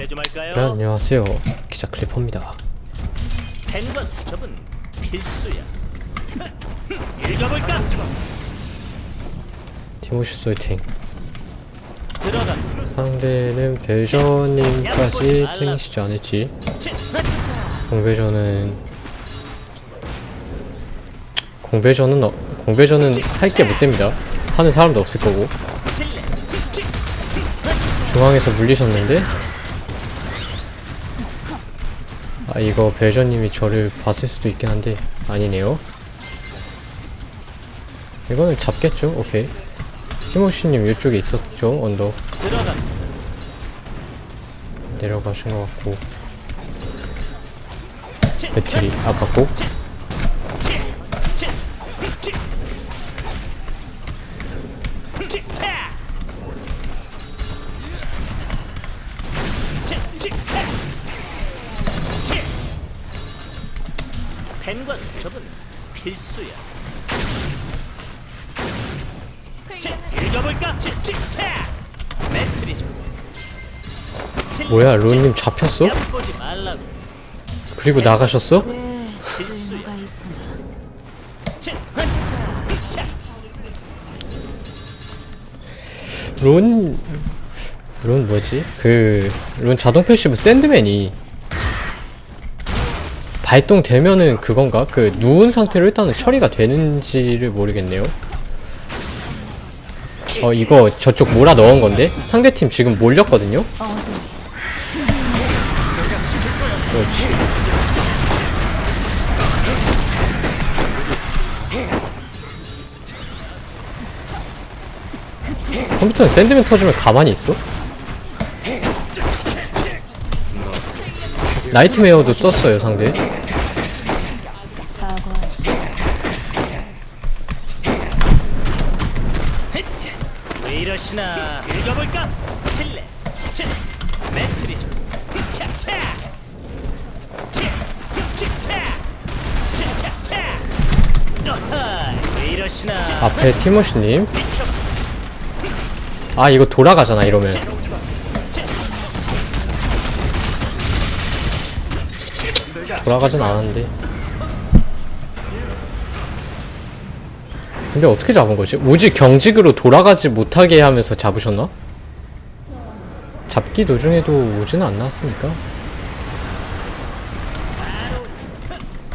실례 좀 할까요? 네, 안녕하세요. 기자 클리퍼입니다. 펜과 수첩은 필수야. 읽어볼까? 티모시 솔팅. 들어가. 상대는 벨저님까지 탱이시지 않을지. 공배전은 공배전은 어, 공배전은 할 게 못 됩니다. 하는 사람도 없을 거고. 중앙에서 물리셨는데 아 이거 벨저님이 저를 봤을 수도 있긴 한데 아니네요 이거는 잡겠죠? 오케이 티모시님 이쪽에 있었죠? 언덕. 내려가신 것 같고 배틀이 아깝고 수첩은 필수야. 자, 읽어볼까? 매트리죠. 뭐야 론님 잡혔어? 얕보지 말라고. 그리고 나가셨어? 필수야. 론... 론 뭐지? 그... 론 자동 패시브 샌드맨이 발동되면은 그건가? 그 누운 상태로 일단은 처리가 되는지를 모르겠네요 어 이거 저쪽 몰아 넣은 건데? 상대팀 지금 몰렸거든요? 그렇지 컴퓨터는 샌드맨 터지면 가만히 있어? 나이트메어도 썼어요 상대 왜 이러시나? 읽어볼까? 어허, 왜 이러시나? 앞에 티모시님. 아 이거 돌아가잖아 이러면 돌아가진 않았는데 근데 어떻게 잡은 거지? 우지 경직으로 돌아가지 못하게 하면서 잡으셨나? 잡기 도중에도 우지는 안 나왔으니까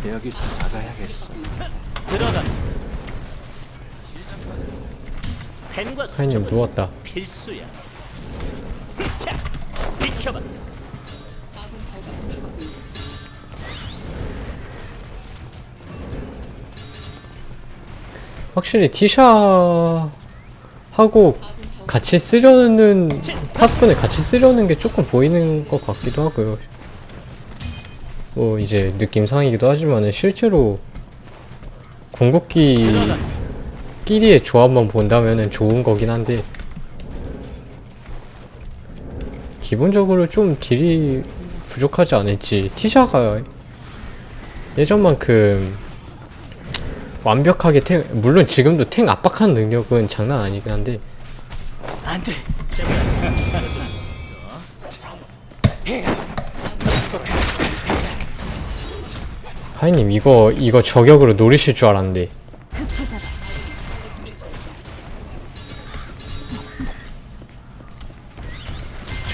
여기서 나가야겠어. 들어가. 펜과 수첩은 누웠다 필수야. 자, 비켜봐. 확실히 티샤 하고 같이 쓰려는 파스콘에 같이 쓰려는 게 조금 보이는 것 같기도 하고요. 뭐 이제 느낌상이기도 하지만은 실제로 궁극기. 끼리의 조합만 본다면은 좋은 거긴 한데 기본적으로 좀 딜이 부족하지 않을지 티샤가 예전만큼 완벽하게 탱 물론 지금도 탱 압박하는 능력은 장난 아니긴 한데. 안 돼. 카이님 이거 이거 저격으로 노리실 줄 알았는데.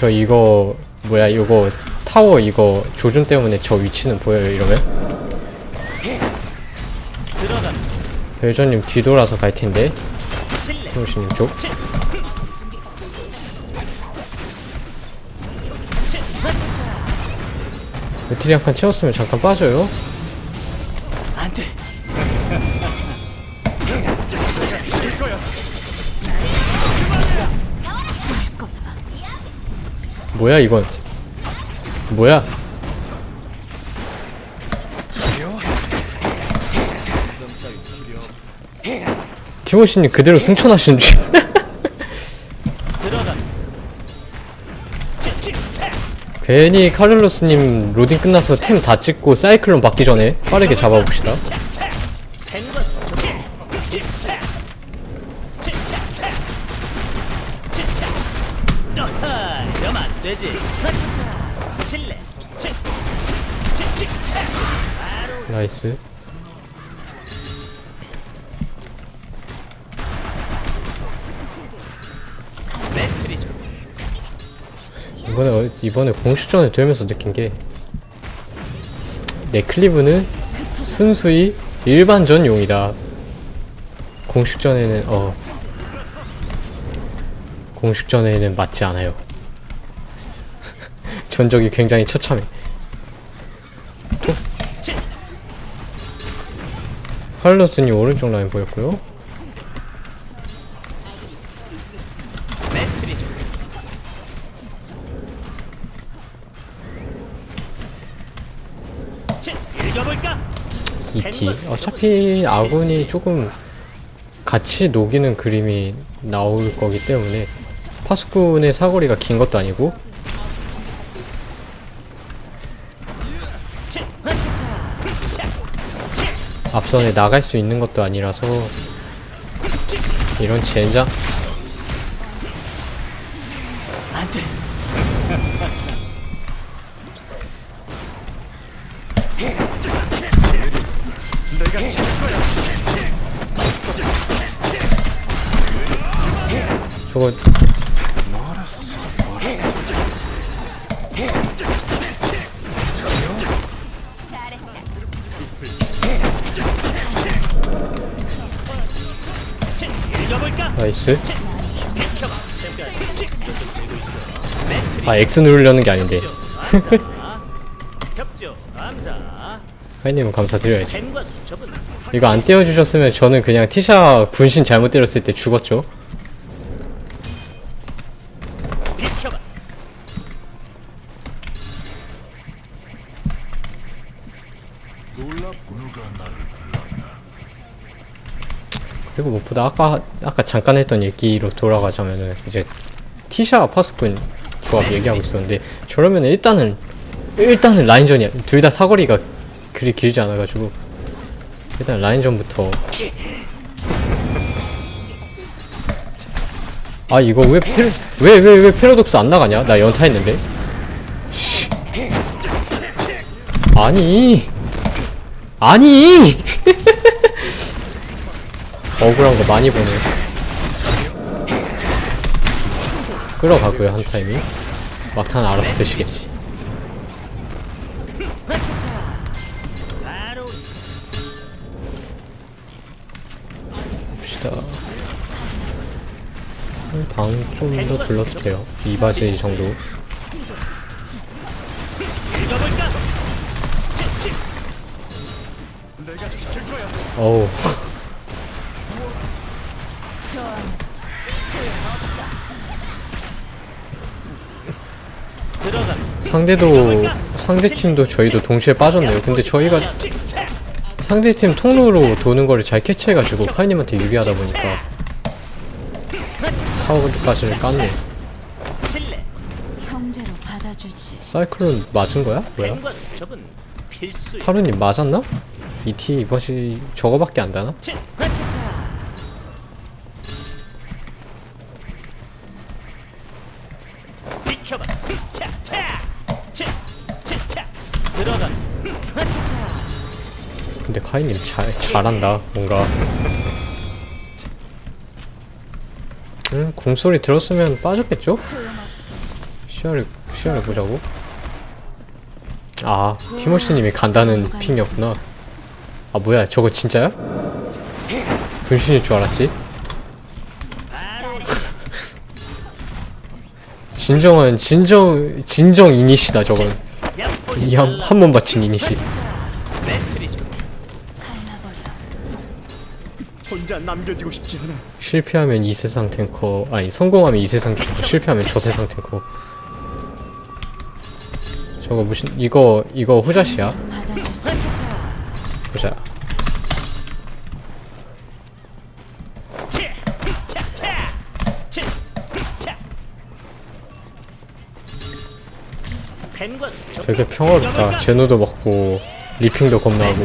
저 이거 뭐야 이거 타워 이거 조준 때문에 저 위치는 보여요 이러면 벨저님 뒤돌아서 갈 텐데 실례. 프로시님 쪽 배터리 한칸 채웠으면 잠깐 빠져요. 뭐야 이건 뭐야 티모시님 그대로 승천하신 줄. 괜히 카를로스님 로딩 끝나서 템 다 찍고 사이클론 받기 전에 빠르게 잡아봅시다. 수 이번에 어- 이번에 공식전에 되면서 느낀 게 네클리브는 순수히 일반전 용이다. 공식전에는 어 공식전에는 맞지 않아요. 전적이 굉장히 처참해. 톡. 칼로스님 오른쪽 라인 보였고요. ET 어차피 아군이 조금 같이 녹이는 그림이 나올 거기 때문에 파수꾼의 사거리가 긴 것도 아니고. 앞선에 나갈 수 있는 것도 아니라서 이런 젠장 저거? 나이스. 아 X 누르려는 게 아닌데. 하이님은 감사드려야지 이거 안 떼어주셨으면 저는 그냥 티샤 분신 잘못 때렸을 때 죽었죠 무엇보다 아까 아까 잠깐 했던 얘기로 돌아가자면은 이제 티샤 파스꾼 조합 얘기하고 있었는데 저러면 일단은 일단은 라인전이야 둘다 사거리가 그리 길지 않아가지고 일단 라인전부터 아 이거 왜 페, 왜, 왜, 왜 패러독스 안 나가냐? 나 연타했는데 씨. 아니 아니 억울한 거 많이 보네. 끌어가고요 한 타이밍. 막탄 알아서 드시겠지. 봅시다. 방 좀 더 둘러도 돼요. 이 바지 정도. 어우. 상대도 상대 팀도 저희도 동시에 빠졌네요. 근데 저희가 차. 상대 팀 통로로 도는 거를 잘 캐치해가지고 카이님한테 유리하다 보니까 파워까지를 깠네. 사이클론 맞은 거야? 뭐야? 타루님 맞았나? 이티 이것이 저거밖에 안 되나? 카이님 잘 잘한다 뭔가. 음 공소리 들었으면 빠졌겠죠? 시야를 시야를 보자고. 아 티모시님이 간다는 핑이었구나. 아 뭐야 저거 진짜야? 분신일 줄 알았지? 진정한 진정 진정 이니시다 저건 이한 번 바친 이니시. 혼자 남겨지고 싶지 않아. 실패하면 이 세상 탱커 아니 성공하면 이 세상 탱커 실패하면 저 세상 탱커 저거 무슨 이거 이거 받아주지. 호자. 되게 평화롭다 제노도 먹고 리핑도 겁나 하고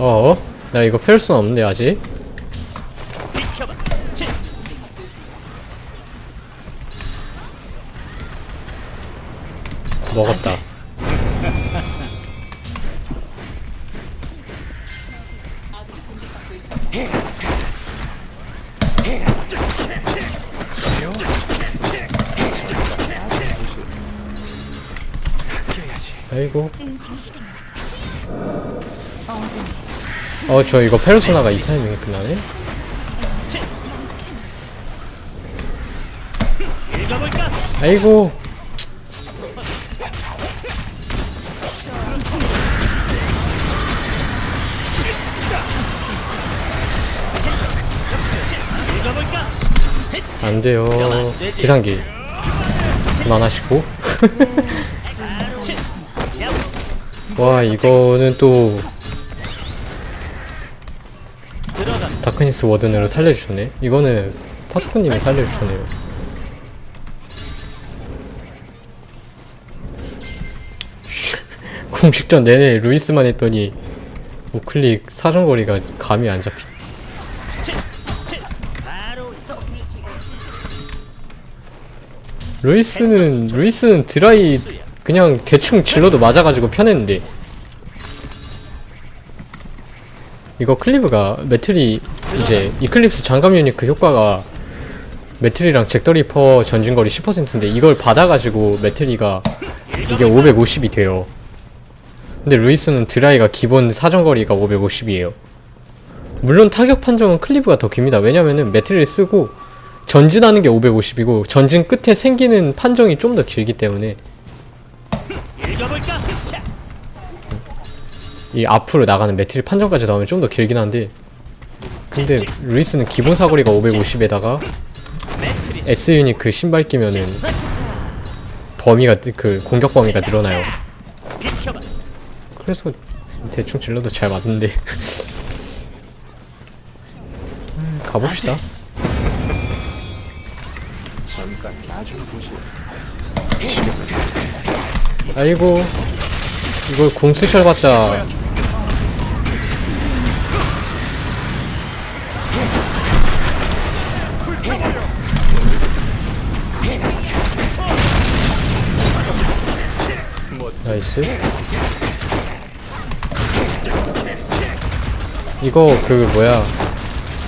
차. 어나 이거 페르소나 없는데 아직. 먹었다 아이고 어 저 이거 페르소나가 이 타이밍에 끝나네? 아이고? 안 돼요 기상기 그만하시고 와 이거는 또 다크니스 워든으로 살려주셨네. 이거는 파스코님이 살려주셨네요. 공식전 내내 루이스만 했더니 우클릭 사정거리가 감이 안 잡히 루이스는 루이스는 드라이 그냥 대충 질러도 맞아가지고 편했는데. 이거 클리브가 매트리 이제 이클립스 장갑 유닛 그 효과가 매트리랑 잭더리퍼 전진거리 10%인데 이걸 받아가지고 매트리가 이게 550이 돼요 근데 루이스는 드라이가 기본 사정거리가 550이에요 물론 타격 판정은 클리브가 더 깁니다 왜냐면은 매트리를 쓰고 전진하는 게 550이고 전진 끝에 생기는 판정이 좀 더 길기 때문에. 이 앞으로 나가는 매트리 판정까지 나오면 좀 더 길긴 한데 근데 루이스는 기본 사거리가 550에다가 매트리. S 유닛 그 신발 끼면은 범위가 그 공격 범위가 늘어나요. 그래서 대충 질러도 잘 맞는데 음, 가봅시다. 아이고 이걸 궁 쓰셔봤자 나이스. 이거 그 뭐야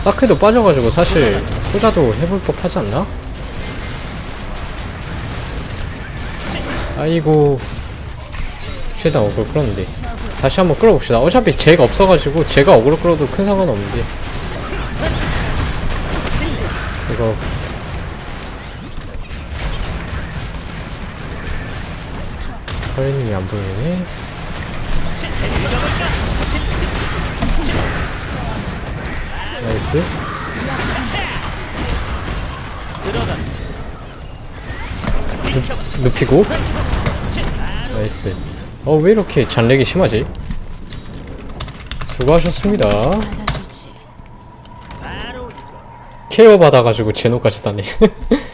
사크도 빠져가지고 사실 소자도 해볼 법 하지 않나? 아이고 최대한 어그로 끌었는데. 다시 한번 끌어봅시다. 어차피 쟤가 없어가지고 쟤가 어그로 끌어도 큰 상관없는데. 이거 허리님이 안 보이네 나이스. 비켜봐. 눕히고 나이스 어 왜 이렇게 잔렉이 심하지? 수고하셨습니다. 케어 받아가지고 제노까지 따네